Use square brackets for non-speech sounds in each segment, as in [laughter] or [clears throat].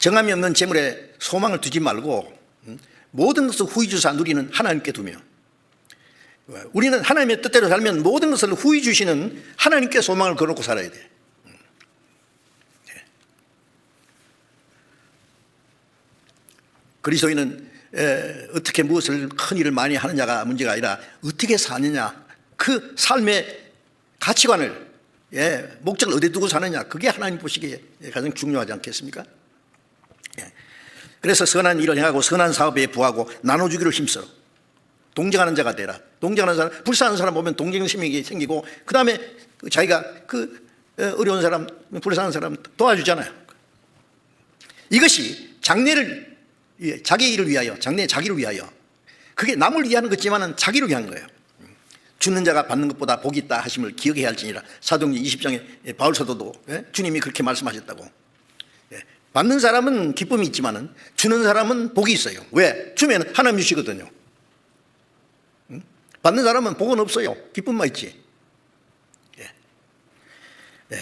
정함이 없는 재물에 소망을 두지 말고 음, 모든 것을 후히 주사 누리는 하나님께 두며 우리는 하나님의 뜻대로 살면 모든 것을 후히 주시는 하나님께 소망을 걸어놓고 살아야 돼. 그리스도인은 에, 어떻게 무엇을 큰 일을 많이 하느냐가 문제가 아니라 어떻게 사느냐 그 삶의 가치관을 예, 목적을 어디 두고 사느냐 그게 하나님 보시기에 가장 중요하지 않겠습니까? 예. 그래서 선한 일을 행하고 선한 사업에 부하고 나눠주기를 힘써 동정하는 자가 되라. 동정하는 사람, 불쌍한 사람 보면 동정심이 생기고 그 다음에 자기가 그 어, 어려운 사람, 불쌍한 사람 도와주잖아요. 이것이 장래를 예, 자기 일을 위하여, 장래 자기를 위하여. 그게 남을 위하는 것지만은 자기를 위한 거예요. 주는 자가 받는 것보다 복이 있다 하심을 기억해야 할지니라. 사도행전 20장에 바울 사도도 예? 주님이 그렇게 말씀하셨다고. 예. 받는 사람은 기쁨이 있지만은 주는 사람은 복이 있어요. 왜? 주면 하나님 주시거든요. 응? 받는 사람은 복은 없어요. 기쁨만 있지. 예. 예.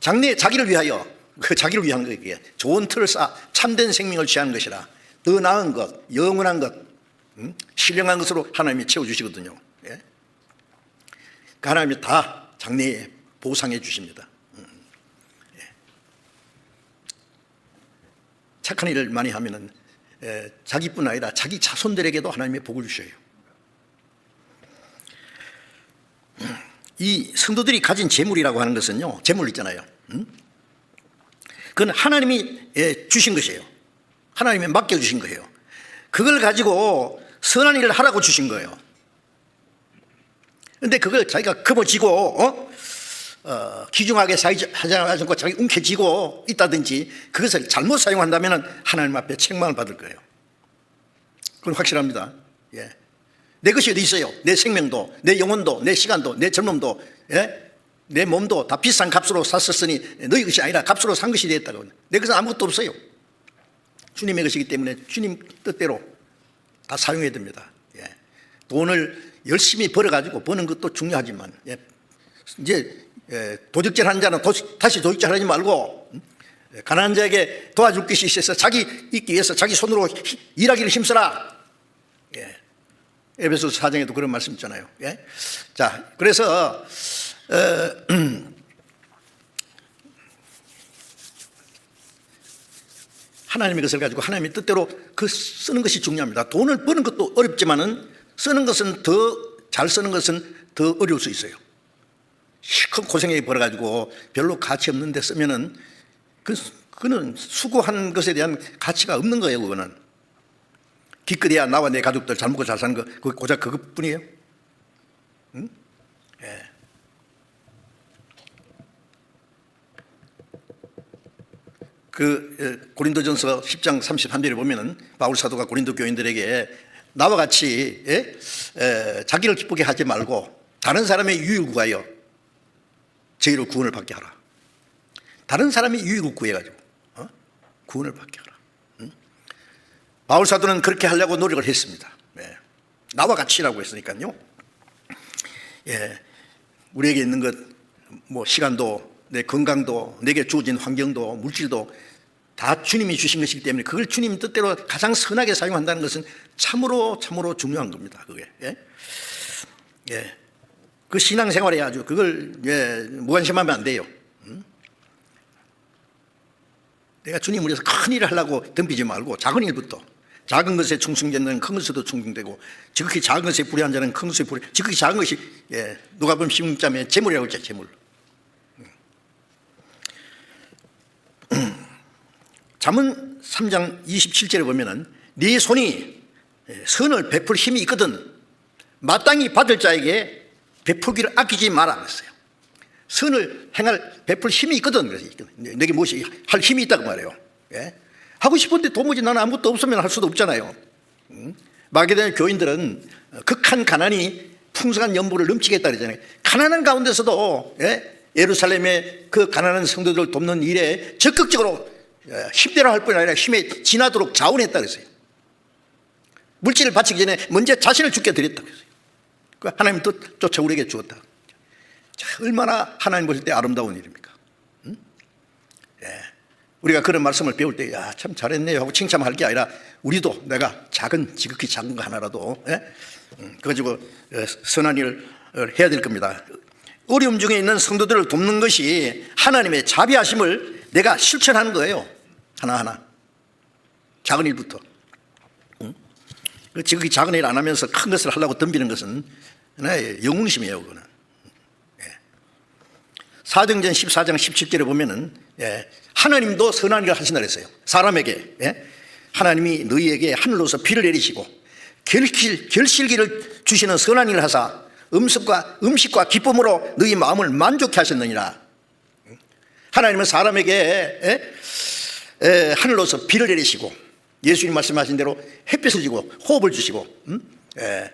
장래 자기를 위하여 그 자기를 위한 거기에 좋은 틀을 쌓아 참된 생명을 취하는 것이라 더 나은 것, 영원한 것, 음? 신령한 것으로 하나님이 채워주시거든요. 예? 그 하나님이 다 장래에 보상해 주십니다. 음. 예. 착한 일을 많이 하면은 예, 자기뿐 아니라 자기 자손들에게도 하나님의 복을 주셔요. 음. 이 성도들이 가진 재물이라고 하는 것은요, 재물 있잖아요. 음? 그건 하나님이 예, 주신 것이에요. 하나님이 맡겨주신 거예요. 그걸 가지고 선한 일을 하라고 주신 거예요. 근데 그걸 자기가 겁어지고, 어? 어, 기중하게 하지 않고 자기 움켜쥐고 있다든지 그것을 잘못 사용한다면 하나님 앞에 책망을 받을 거예요. 그건 확실합니다. 예. 내 것이 어디 있어요? 내 생명도, 내 영혼도, 내 시간도, 내 젊음도, 예? 내 몸도 다 비싼 값으로 샀었으니 너희 것이 아니라 값으로 산 것이 되었다고. 내 것은 아무것도 없어요. 주님의 것이기 때문에 주님 뜻대로 다 사용해야 됩니다. 예. 돈을 열심히 벌어가지고 버는 것도 중요하지만 예. 이제 예. 도적질 하는 자는 도, 다시 도적질 하지 말고 음? 예. 가난한 자에게 도와줄 것이 있어서 자기 있기 위해서 자기 손으로 히, 일하기를 힘써라. 예. 에베소 4장에도 그런 말씀 있잖아요. 예. 자, 그래서 어, [clears throat] 하나님의 것을 가지고 하나님의 뜻대로 그 쓰는 것이 중요합니다. 돈을 버는 것도 어렵지만은 쓰는 것은 더 잘 쓰는 것은 더 어려울 수 있어요. 실컷 고생해 벌어가지고 별로 가치 없는 데 쓰면은 그, 그는 수고한 것에 대한 가치가 없는 거예요, 그거는. 기껏해야 나와 내 가족들 잘 먹고 잘 사는 거, 그 고작 그것뿐이에요. 응? 예. 그 에, 고린도전서 10장 33절에 보면은 바울 사도가 고린도 교인들에게 나와 같이 예? 에, 자기를 기쁘게 하지 말고 다른 사람의 유익을 구하여 저희로 구원을 받게 하라. 다른 사람의 유익을 구해가지고 어? 구원을 받게 하라. 응? 바울 사도는 그렇게 하려고 노력을 했습니다. 예. 나와 같이라고 했으니까요. 예. 우리에게 있는 것, 뭐 시간도 내 건강도 내게 주어진 환경도 물질도 다 주님이 주신 것이기 때문에 그걸 주님 뜻대로 가장 선하게 사용한다는 것은 참으로 참으로 중요한 겁니다. 그게 예, 예. 그 신앙생활에 아주 그걸 예, 무관심하면 안 돼요. 음? 내가 주님 위해서 큰 일을 하려고 덤비지 말고 작은 일부터 작은 것에 충성되는 큰 것에도 충성되고 지극히 작은 것에 불의한 자는 큰 것에 불의 지극히 작은 것이 예, 누가 보면 16장에 재물이라고 했죠 재물 [clears throat] 잠언 3장 27절에 보면은 네 손이 선을 베풀 힘이 있거든 마땅히 받을 자에게 베풀기를 아끼지 마라 그랬어요. 선을 행할 베풀 힘이 있거든 그래서 내게 무엇이 할 힘이 있다고 말해요. 예? 하고 싶은데 도무지 나는 아무것도 없으면 할 수도 없잖아요. 음? 마게도냐 교인들은 극한 가난이 풍성한 연보를 넘치게 했다 그러잖아요. 가난한 가운데서도 예? 예루살렘의 그 가난한 성도들 돕는 일에 적극적으로 예, 힘대로 할 뿐 아니라 힘에 지나도록 자원했다 그랬어요. 물질을 바치기 전에 먼저 자신을 죽게 드렸다 그랬어요. 그 하나님 뜻조차 우리에게 주었다. 자, 얼마나 하나님 보실 때 아름다운 일입니까? 응? 예. 우리가 그런 말씀을 배울 때, 야, 참 잘했네요 하고 칭찬할 게 아니라 우리도 내가 작은, 지극히 작은 거 하나라도, 예? 음, 가지고 어, 선한 일을 어, 해야 될 겁니다. 어려움 중에 있는 성도들을 돕는 것이 하나님의 자비하심을 내가 실천하는 거예요. 하나하나. 작은 일부터. 응? 그 지극히 작은 일 안 하면서 큰 것을 하려고 덤비는 것은 하나의 영웅심이에요, 그거는. 사도행전 14장 17절에 보면은 예, 하나님도 선한 일을 하신다 그랬어요. 사람에게 예? 하나님이 너희에게 하늘로서 비를 내리시고 결실, 결실기를 주시는 선한 일을 하사 음식과 음식과 기쁨으로 너희 마음을 만족해 하셨느니라. 하나님은 사람에게 예? 예, 하늘로서 비를 내리시고 예수님 말씀하신 대로 햇빛을 주고 호흡을 주시고 음? 예.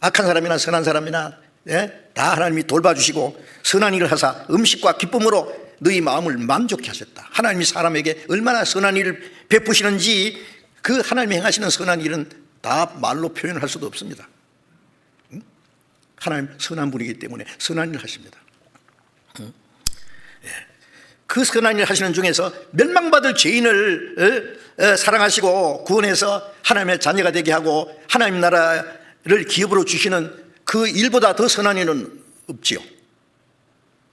악한 사람이나 선한 사람이나 예? 다 하나님이 돌봐주시고 선한 일을 하사 음식과 기쁨으로 너희 마음을 만족해 하셨다. 하나님이 사람에게 얼마나 선한 일을 베푸시는지 그 하나님이 행하시는 선한 일은 다 말로 표현할 수도 없습니다. 응? 하나님 선한 분이기 때문에 선한 일을 하십니다. 응? 예. 그 선한 일을 하시는 중에서 멸망받을 죄인을 어, 어, 사랑하시고 구원해서 하나님의 자녀가 되게 하고 하나님 나라를 기업으로 주시는 그 일보다 더 선한 일은 없지요.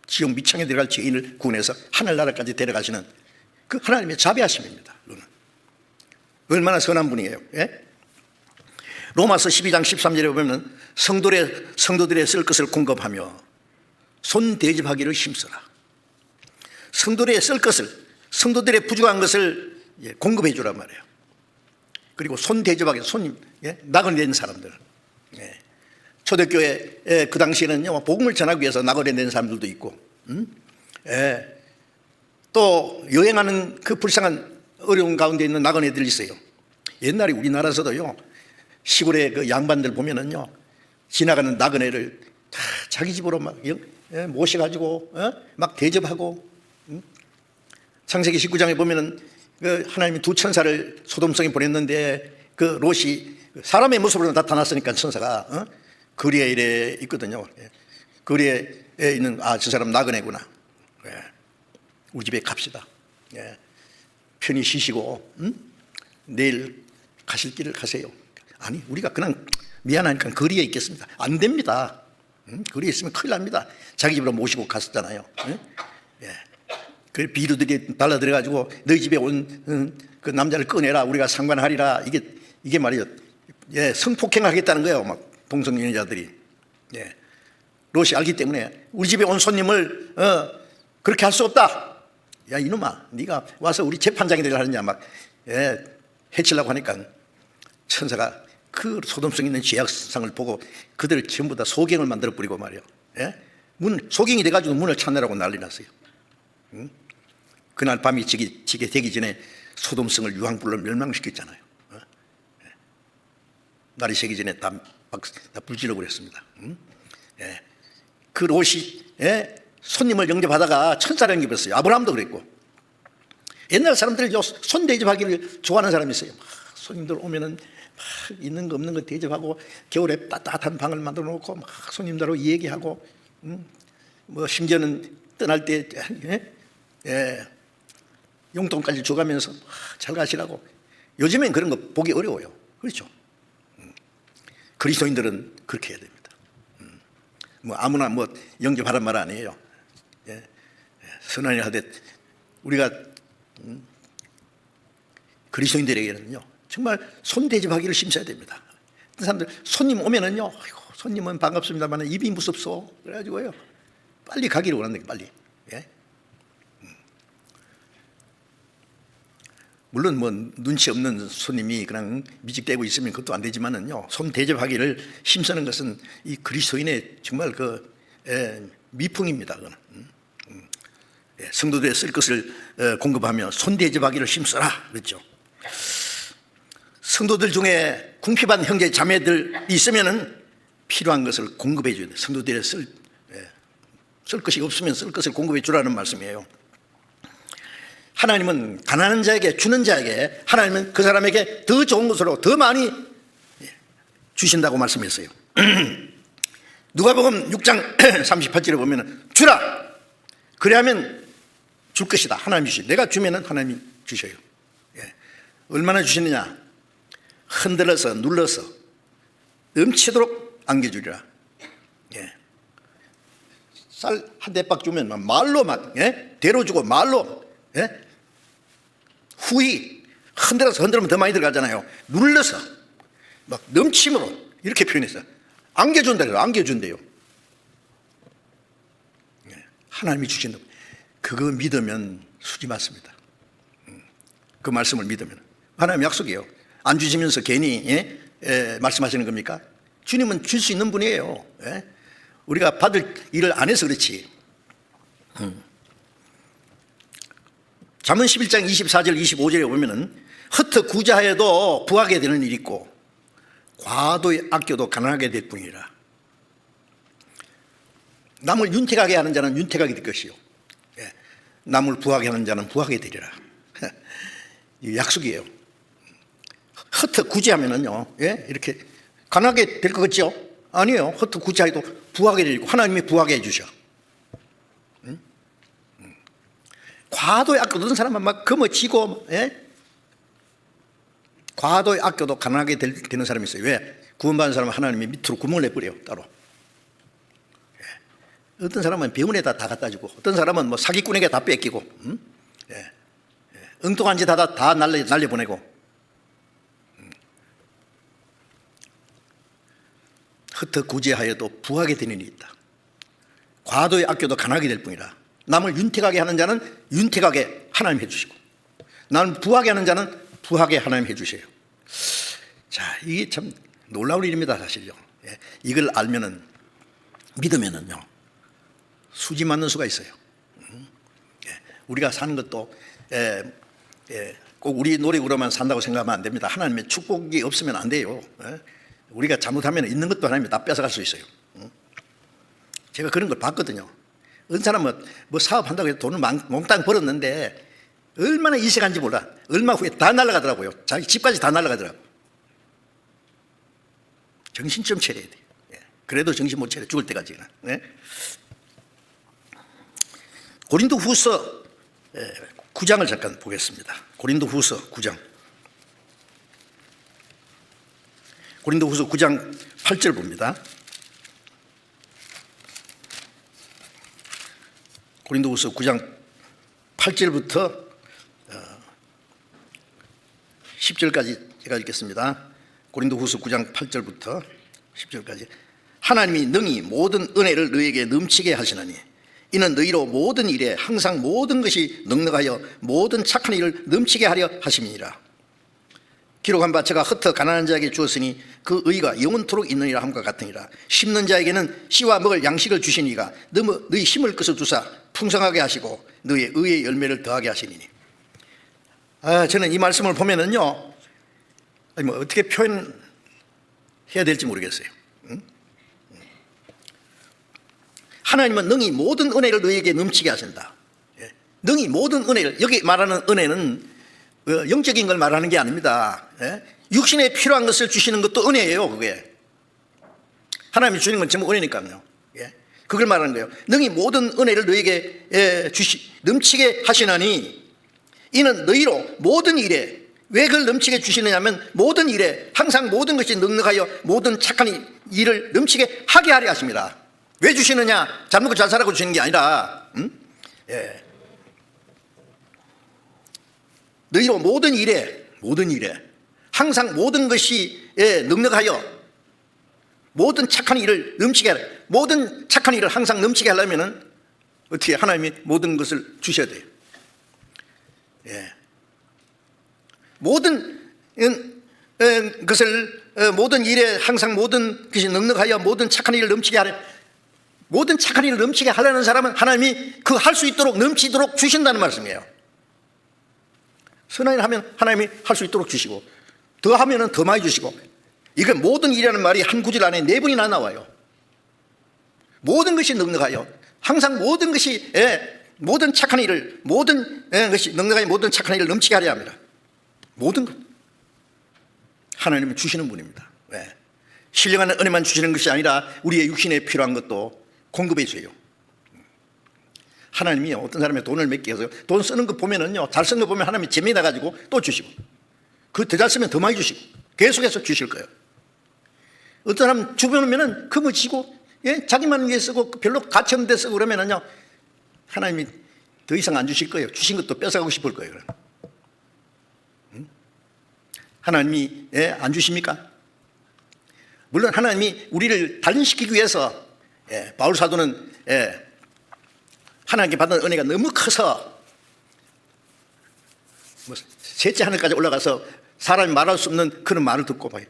지옥 미창에 들어갈 죄인을 구원해서 하늘나라까지 데려가시는 그 하나님의 자비하심입니다. 얼마나 선한 분이에요. 예? 로마서 12장 13절에 보면 성도들의, 성도들의 쓸 것을 공급하며 손 대접하기를 힘써라. 성도들의 쓸 것을, 성도들의 부족한 것을 예, 공급해 주란 말이에요. 그리고 손 대접하기, 손님, 예? 낙을 낸 사람들. 예. 초대교회 그 당시에는요 복음을 전하기 위해서 나그네 낸 사람들도 있고, 음? 예. 또 여행하는 그 불쌍한 어려운 가운데 있는 나그네들이 있어요. 옛날에 우리나라에서도요 시골의 그 양반들 보면은요 지나가는 나그네를 다 자기 집으로 막 예, 모셔가지고 어? 막 대접하고. 음? 창세기 19장에 보면은 그 하나님이 두 천사를 소돔성에 보냈는데 그 롯이 사람의 모습으로 나타났으니까 천사가 어? 거리에 이래 있거든요. 예. 거리에 있는 아 저 사람 나그네구나. 예. 우리 집에 갑시다. 예. 편히 쉬시고 음? 내일 가실 길을 가세요. 아니 우리가 그냥 미안하니까 거리에 있겠습니다. 안 됩니다. 음? 거리에 있으면 큰일 납니다. 자기 집으로 모시고 갔었잖아요. 예. 예. 그 비루들이 달라들어 가지고 너희 집에 온 그 남자를 꺼내라 우리가 상관하리라. 이게 이게 말이요 예 성폭행하겠다는 거예요 막 동성연애자들이. 예. 롯이 알기 때문에 우리 집에 온 손님을 어 그렇게 할 수 없다. 야 이놈아 네가 와서 우리 재판장이 되려 하느냐 막 예 해치려고 하니까 천사가 그 소돔성 있는 죄악상을 보고 그들을 전부 다 소경을 만들어 버리고 말이요. 예? 문 소경이 돼가지고 문을 찾느라고 난리 났어요. 응? 그날 밤이 지게, 지게 되기 전에 소돔성을 유황불로 멸망시켰잖아요. 어? 예. 날이 새기 전에 다, 막, 다 불질러 버렸습니다. 응? 예. 그 롯이 예? 손님을 영접하다가 천사를 영접했어요. 아브라함도 그랬고. 옛날 사람들 손 대접하기를 좋아하는 사람이 있어요. 막 손님들 오면은 막 있는 거 없는 거 대접하고 겨울에 따뜻한 방을 만들어 놓고 막 손님들하고 얘기하고 음? 뭐 심지어는 떠날 때 예? 예. 용돈까지 줘가면서 아, 잘 가시라고. 요즘엔 그런 거 보기 어려워요. 그렇죠? 음. 그리스도인들은 그렇게 해야 됩니다. 음. 뭐 아무나 뭐 영접하란 말 아니에요. 예. 예. 선한이 하되 우리가 음. 그리스도인들에게는요 정말 손 대접하기를 심셔야 됩니다. 사람들 손님 오면은요 아이고, 손님은 반갑습니다만 입이 무섭소 그래가지고요 빨리 가기를 게 빨리. 예? 물론 뭐 눈치 없는 손님이 그냥 미직대고 있으면 그것도 안 되지만은요 손 대접하기를 힘쓰는 것은 이 그리스도인의 정말 그 예, 미풍입니다. 그거는. 음, 음. 예, 성도들의 쓸 것을 어, 공급하며 손 대접하기를 힘써라 그랬죠. 성도들 중에 궁핍한 형제 자매들 있으면은 필요한 것을 공급해 줘야 돼. 성도들의 쓸, 예, 쓸 것이 없으면 쓸 것을 공급해 주라는 말씀이에요. 하나님은 가난한 자에게 주는 자에게 하나님은 그 사람에게 더 좋은 것으로 더 많이 주신다고 말씀했어요. [clears throat] 누가복음 6장 38절에 [clears throat] 보면 주라 그래야면 줄 것이다. 하나님이 주시. 내가 주면은 하나님이 주셔요. 예. 얼마나 주시느냐? 흔들어서 눌러서 넘치도록 안겨주리라. 예. 쌀한 대박 주면 막 말로 막 예? 대로 주고 말로 예? 후이 흔들어서 흔들면 더 많이 들어가잖아요. 눌러서 막 넘침으로 이렇게 표현했어요. 안겨준다요. 안겨준대요. 예. 하나님이 주신다. 그거 믿으면 수지 맞습니다. 음. 그 말씀을 믿으면 하나님 약속이에요. 안 주시면서 괜히 예? 예, 말씀하시는 겁니까? 주님은 줄 수 있는 분이에요. 예? 우리가 받을 일을 안 해서 그렇지. 음. 잠언 11장 24절 25절에 보면은 흩어 구자해도 부하게 되는 일이 있고 과도히 아껴도 가난하게 될 뿐이라. 남을 윤택하게 하는 자는 윤택하게 될 것이요. 예. 남을 부하게 하는 자는 부하게 되리라. [laughs] 이 약속이에요. 흩어 구제하면은요, 예? 이렇게 가난하게 될 것 같죠? 아니에요. 흩어 구제해도 부하게 되고 하나님이 부하게 해주셔. 응? 응. 과도에 아껴두는 사람은 막 거머쥐고, 예? 과도에 아껴도 가난하게 될, 되는 사람이 있어요. 왜? 구원받은 사람은 하나님이 밑으로 구멍을 내버려요, 따로. 예. 어떤 사람은 병원에다 다 갖다 주고, 어떤 사람은 뭐 사기꾼에게 다 뺏기고, 음? 예. 예. 엉뚱한 짓 하다 다 날려, 날려보내고. 음. 흩어 구제하여도 부하게 되는 일이 있다. 과도에 아껴도 가난하게 될 뿐이라. 남을 윤택하게 하는 자는 윤택하게 하나님 해주시고, 나는 부하게 하는 자는 부하게 하나님 해주세요. 자, 이게 참 놀라운 일입니다, 사실요. 예, 이걸 알면은, 믿으면은요, 수지 맞는 수가 있어요. 음, 예, 우리가 사는 것도, 예, 예, 꼭 우리 노력으로만 산다고 생각하면 안 됩니다. 하나님의 축복이 없으면 안 돼요. 예, 우리가 잘못하면 있는 것도 하나님이 다 뺏어갈 수 있어요. 음. 제가 그런 걸 봤거든요. 어떤 사람은 뭐 사업한다고 해서 돈을 몽땅 벌었는데 얼마나 이색한지 몰라. 얼마 후에 다 날아가더라고요. 자기 집까지 다 날아가더라고. 정신 좀 차려야 돼. 예. 그래도 정신 못 차려 죽을 때까지는. 네? 고린도 후서 9장을 잠깐 보겠습니다. 고린도 후서 9장. 고린도 후서 9장 8절 봅니다. 고린도 후서 9장 8절부터 10절까지 제가 읽겠습니다. 고린도 후서 9장 8절부터 10절까지 하나님이 능히 모든 은혜를 너에게 넘치게 하시나니 이는 너희로 모든 일에 항상 모든 것이 넉넉하여 모든 착한 일을 넘치게 하려 하심이니라 기록한 바 제가 흩어 가난한 자에게 주었으니 그 의가 영원토록 있느니라 함과 같으니라 심는 자에게는 씨와 먹을 양식을 주시니가 너희 힘을 것을 두사 풍성하게 하시고 너희 의의 열매를 더하게 하시니니 아, 저는 이 말씀을 보면은요, 아니 뭐 어떻게 표현해야 될지 모르겠어요. 응? 하나님은 능히 모든 은혜를 너에게 넘치게 하신다. 예. 능히 모든 은혜를 여기 말하는 은혜는 어, 영적인 걸 말하는 게 아닙니다. 예. 육신에 필요한 것을 주시는 것도 은혜예요. 그게 하나님이 주시는 건 전부 은혜니까요. 예. 그걸 말하는 거예요. 능히 모든 은혜를 너에게 예, 주시 넘치게 하시나니 이는 너희로 모든 일에 왜 그걸 넘치게 주시느냐면 모든 일에 항상 모든 것이 넉넉하여 모든 착한 일을 넘치게 하게 하려 하십니다. 왜 주시느냐? 잘 먹고 잘 살라고 주시는 게 아니라, 음? 예. 너희로 모든 일에 모든 일에 항상 모든 것이 예, 넉넉하여 모든 착한 일을 넘치게 하려 모든 착한 일을 항상 넘치게 하려면은 어떻게 하나님이 모든 것을 주셔야 돼요. 예. 모든 것을 어, 모든 일에 항상 모든 것이 넉넉하여 모든 착한 일을 넘치게 하려 모든 착한 일을 넘치게 하려는 사람은 하나님이 그 할 수 있도록 넘치도록 주신다는 말씀이에요. 선한 일 하면 하나님이 할 수 있도록 주시고 더 하면은 더 많이 주시고 이게 모든 일이라는 말이 한 구절 안에 네 번이나 나와요. 모든 것이 넉넉하여 항상 모든 것이 예, 모든 착한 일을 모든 예, 것이 넉넉하게 모든 착한 일을 넘치게 하려 합니다. 모든 것 하나님은 주시는 분입니다. 왜? 신령한 은혜만 주시는 것이 아니라 우리의 육신에 필요한 것도 공급해 줘요. 하나님이 어떤 사람의 돈을 몇개 해서 돈 쓰는 거 보면은요 잘 쓰는 거 보면 하나님이 재미나 가지고 또 주시고 그 더 잘 쓰면 더 많이 주시고 계속해서 주실 거예요. 어떤 사람 주변이면은 그거 지고 예 자기만 위해 쓰고 별로 가치 없는 데 쓰고 그러면은요 하나님이 더 이상 안 주실 거예요. 주신 것도 뺏어가고 싶을 거예요. 응? 하나님이 예, 안 주십니까? 물론 하나님이 우리를 단련시키기 위해서 예, 바울 사도는 예, 하나님께 받은 은혜가 너무 커서 뭐 셋째 하늘까지 올라가서 사람이 말할 수 없는 그런 말을 듣고 막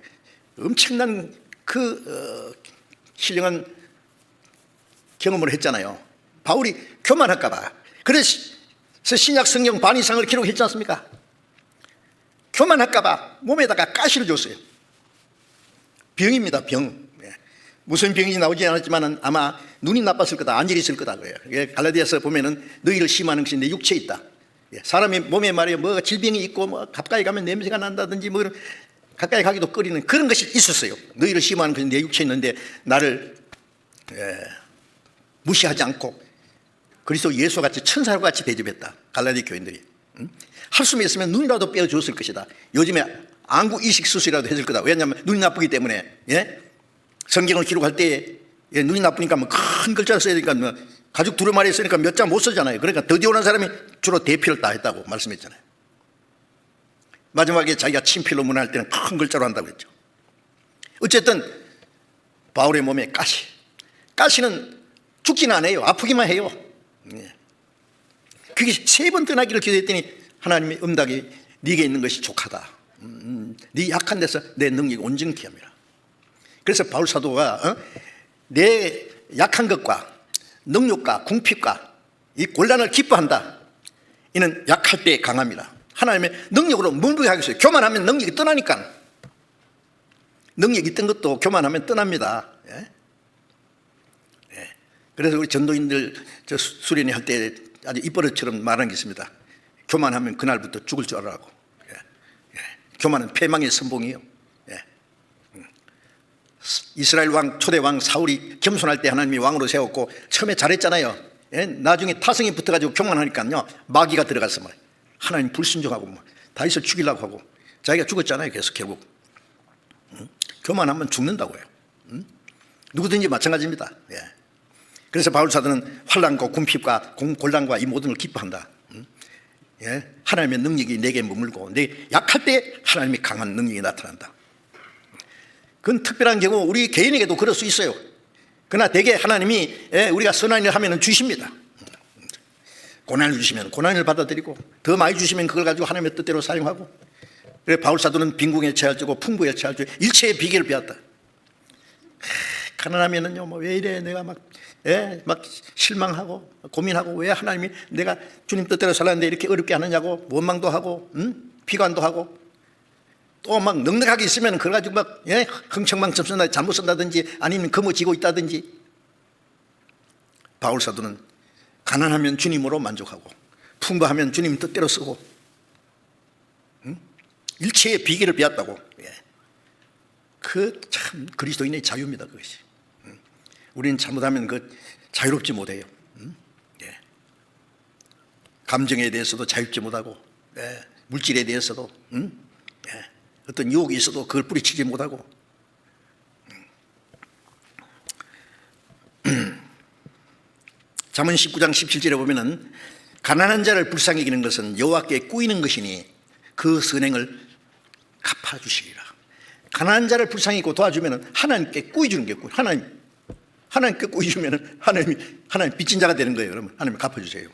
엄청난 그 어, 신령한 경험을 했잖아요. 바울이 교만할까 봐. 그래서 신약 성경 반 이상을 기록했지 않습니까? 교만할까 봐 몸에다가 가시를 줬어요. 병입니다, 병. 예. 무슨 병인지 나오지 않았지만 아마 눈이 나빴을 거다, 안질이 있을 거다. 그래요. 예, 갈라디아서 보면은 너희를 심하는 것이 내 육체에 있다. 예, 사람의 몸에 말이야 뭐 질병이 있고 뭐 가까이 가면 냄새가 난다든지 뭐 가까이 가기도 꺼리는 그런 것이 있었어요. 너희를 심하는 것이 내 육체에 있는데 나를 예, 무시하지 않고 그리스도 예수 같이 천사와 같이 대접했다. 갈라디 교인들이 응? 할 수만 있으면 눈이라도 빼어 주었을 것이다. 요즘에 안구 이식 수술이라도 해줄 거다. 왜냐하면 눈이 나쁘기 때문에 예? 성경을 기록할 때 예, 눈이 나쁘니까 뭐 큰 글자를 써야 되니까 뭐 가죽 두루마리 쓰니까 몇장못 쓰잖아요. 그러니까 더디 오는 사람이 주로 대피를 다 했다고 말씀했잖아요. 마지막에 자기가 친필로 문할 때는 큰 글자로 한다고 했죠. 어쨌든 바울의 몸에 가시. 가시는 죽지는 않아요. 아프기만 해요. 예. 그게 세 번 떠나기를 기도했더니 하나님이 응답이 네게 있는 것이 족하다. 음, 네 약한 데서 내 능력이 온전케 함이라. 그래서 바울 사도가 어? 내 약한 것과 능력과 궁핍과 이 곤란을 기뻐한다. 이는 약할 때 강함이라. 하나님의 능력으로 물부게 하겠어요. 교만하면 능력이 떠나니까. 능력이 있던 것도 교만하면 떠납니다. 예? 예. 그래서 우리 전도인들 저 수련회 할 때 아주 입버릇처럼 말하는 게 있습니다. 교만하면 그날부터 죽을 줄 알라고. 예. 예. 교만은 패망의 선봉이에요. 이스라엘 왕 초대 왕 사울이 겸손할 때 하나님이 왕으로 세웠고 처음에 잘했잖아요. 예? 나중에 타성이 붙어가지고 교만하니까요 마귀가 들어가서 말 하나님 불순종하고 뭐 다윗을 죽이려고 하고 자기가 죽었잖아요. 계속 결국 음? 교만하면 죽는다고요. 음? 누구든지 마찬가지입니다. 예. 그래서 바울 사도는 환란과 궁핍과 공- 곤란과 이 모든 걸 기뻐한다. 음? 예? 하나님의 능력이 내게 머물고 내 약할 때 하나님이 강한 능력이 나타난다. 그건 특별한 경우 우리 개인에게도 그럴 수 있어요. 그러나 대개 하나님이 예, 우리가 선한 일을 하면 주십니다. 고난을 주시면 고난을 받아들이고 더 많이 주시면 그걸 가지고 하나님의 뜻대로 사용하고 그래 바울 사도는 빈궁에 처할 줄고 풍부에 줄 일체의 비결을 배웠다. 가난하면은요 뭐 왜 이래 내가 막, 예, 막 실망하고 고민하고 왜 하나님이 내가 주님 뜻대로 살았는데 이렇게 어렵게 하느냐고 원망도 하고 음? 비관도 하고 또 막 넉넉하게 있으면 그걸 가지고 막 예? 흥청망청 쓴다 잘못 쓴다든지 아니면 거머쥐고 있다든지 바울 사도는 가난하면 주님으로 만족하고 풍부하면 주님 뜻대로 쓰고 응? 일체의 비결을 배웠다고 예. 그참 그리스도인의 자유입니다 그것이 응? 우리는 잘못하면 그 자유롭지 못해요 응? 예. 감정에 대해서도 자유롭지 못하고 예. 물질에 대해서도 응? 예. 어떤 유혹이 있어도 그걸 뿌리치지 못하고 [clears throat] 잠언 19장 17절에 보면은 가난한 자를 불쌍히 여기는 것은 여호와께 꾸이는 것이니 그 선행을 갚아 주시리라. 가난한 자를 불쌍히 여기고 도와주면은 하나님께 꾸이 주는 게 꾸이. 하나님 하나님께 꾸이 주면은 하나님이 하나님 빚진 자가 되는 거예요. 그러면 하나님 갚아 주세요.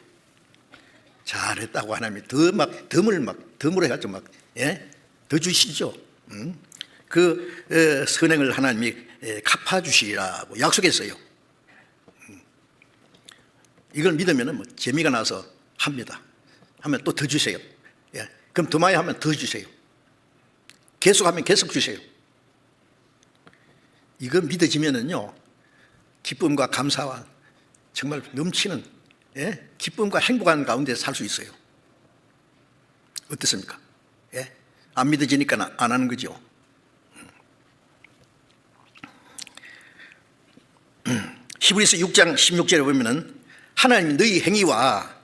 잘했다고 하나님이 더 막 덤을 막 덤으로 해가지고 막 예? 더 주시죠. 음? 그 어, 선행을 하나님이 예, 갚아 주시라고 약속했어요. 이걸 믿으면 뭐 재미가 나서 합니다. 하면 또 더 주세요. 예. 그럼 더 많이 하면 더 주세요. 계속 하면 계속 주세요. 이거 믿어지면은요, 기쁨과 감사와 정말 넘치는 예? 기쁨과 행복한 가운데 살 수 있어요. 어떻습니까? 예? 안 믿어지니까 안 하는 거죠. 히브리서 6장 16절에 보면은 하나님 너희 행위와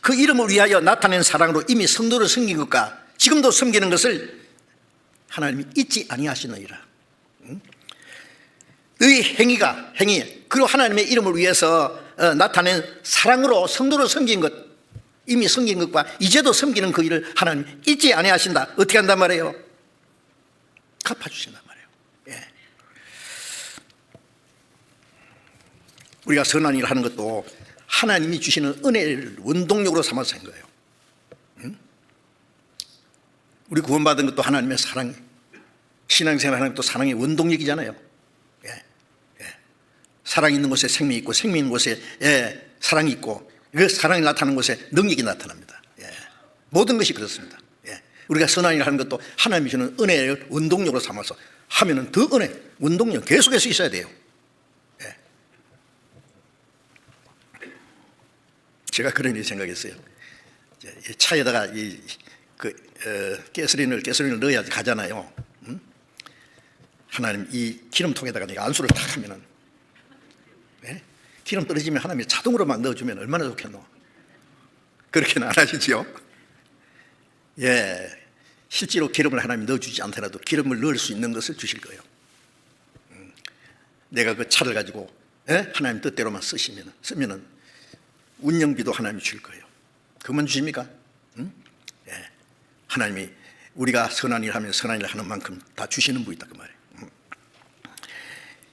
그 이름을 위하여 나타낸 사랑으로 이미 성도를 섬긴 것과 지금도 섬기는 것을 하나님이 잊지 아니하시느니라. 응? 너희 행위가 행위 그리고 하나님의 이름을 위해서 어, 나타낸 사랑으로 성도를 섬긴 것 이미 섬긴 것과 이제도 섬기는 그 일을 하나님 잊지 아니하신다. 어떻게 한단 말이에요? 갚아주신단 말이에요. 예. 우리가 선한 일을 하는 것도 하나님이 주시는 은혜를 원동력으로 삼아서 한 거예요. 응? 우리 구원받은 것도 하나님의 사랑, 신앙생활 하는 것도 사랑의 원동력이잖아요. 예. 예. 사랑 있는 곳에 생명이 있고 생명 있는 곳에 예, 사랑이 있고 그 사랑이 나타나는 곳에 능력이 나타납니다. 예. 모든 것이 그렇습니다. 예. 우리가 선한 일을 하는 것도 하나님이 주는 은혜를 원동력으로 삼아서 하면은 더 은혜, 원동력 계속해서 있어야 돼요. 예. 제가 그런 일 생각했어요. 이제 이 차에다가 이 그 어, 가스린을 가스린을 넣어야 가잖아요. 음? 하나님 이 기름통에다가 내가 안수를 탁 하면은 예? 기름 떨어지면 하나님이 자동으로 막 넣어주면 얼마나 좋겠노. 그렇게는 안 하시죠? 예, 실제로 기름을 하나님이 넣어주지 않더라도 기름을 넣을 수 있는 것을 주실 거예요. 음, 내가 그 차를 가지고 예? 하나님 뜻대로만 쓰시면 쓰면은 운영비도 하나님이 줄 거예요. 그만 주십니까? 응? 예. 하나님이 우리가 선한 일 하면 선한 일 하는 만큼 다 주시는 분이다 그 말이에요. 음.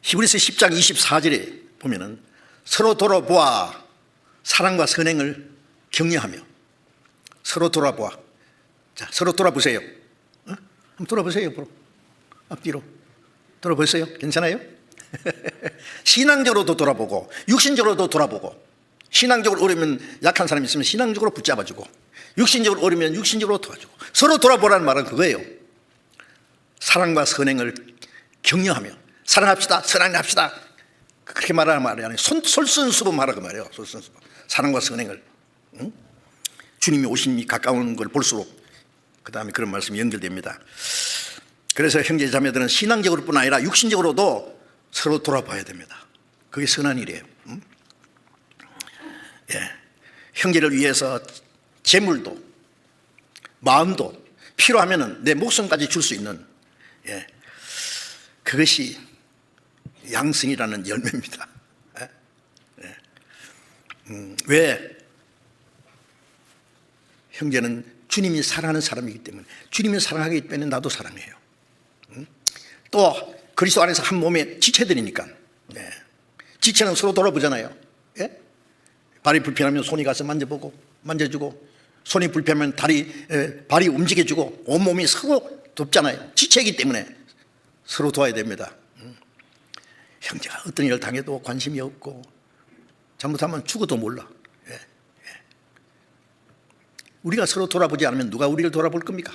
히브리서 10장 24절에 보면은 서로 돌아보아 사랑과 선행을 격려하며 서로 돌아보아 자 서로 돌아보세요. 어? 한번 돌아보세요 옆으로 앞뒤로 돌아보세요. 괜찮아요? [laughs] 신앙적으로도 돌아보고 육신적으로도 돌아보고 신앙적으로 어려면 약한 사람이 있으면 신앙적으로 붙잡아주고 육신적으로 어려면 육신적으로 도와주고 서로 돌아보라는 말은 그거예요. 사랑과 선행을 격려하며 사랑합시다, 선행합시다. 그렇게 말하는 말이 아니에요. 손, 솔선수범하라 그 말이에요. 솔선수범. 사랑과 선행을. 응? 주님이 오심이 가까운 걸 볼수록 그 다음에 그런 말씀이 연결됩니다. 그래서 형제 자매들은 신앙적으로 뿐 아니라 육신적으로도 서로 돌아봐야 됩니다. 그게 선한 일이에요. 응? 예. 형제를 위해서 재물도 마음도 필요하면은 내 목숨까지 줄 수 있는 예. 그것이 양승이라는 열매입니다. 예. 예. 음, 왜 형제는 주님이 사랑하는 사람이기 때문에 주님이 사랑하기 때문에 나도 사랑해요. 음? 또 그리스도 안에서 한 몸에 지체들이니까 예. 지체는 서로 돌아보잖아요. 예? 발이 불편하면 손이 가서 만져보고 만져주고 손이 불편하면 다리 에, 발이 움직여주고 온 몸이 서로 돕잖아요. 지체이기 때문에 서로 도와야 됩니다. 음. 형제가 어떤 일을 당해도 관심이 없고 잘못하면 죽어도 몰라. 예, 예. 우리가 서로 돌아보지 않으면 누가 우리를 돌아볼 겁니까?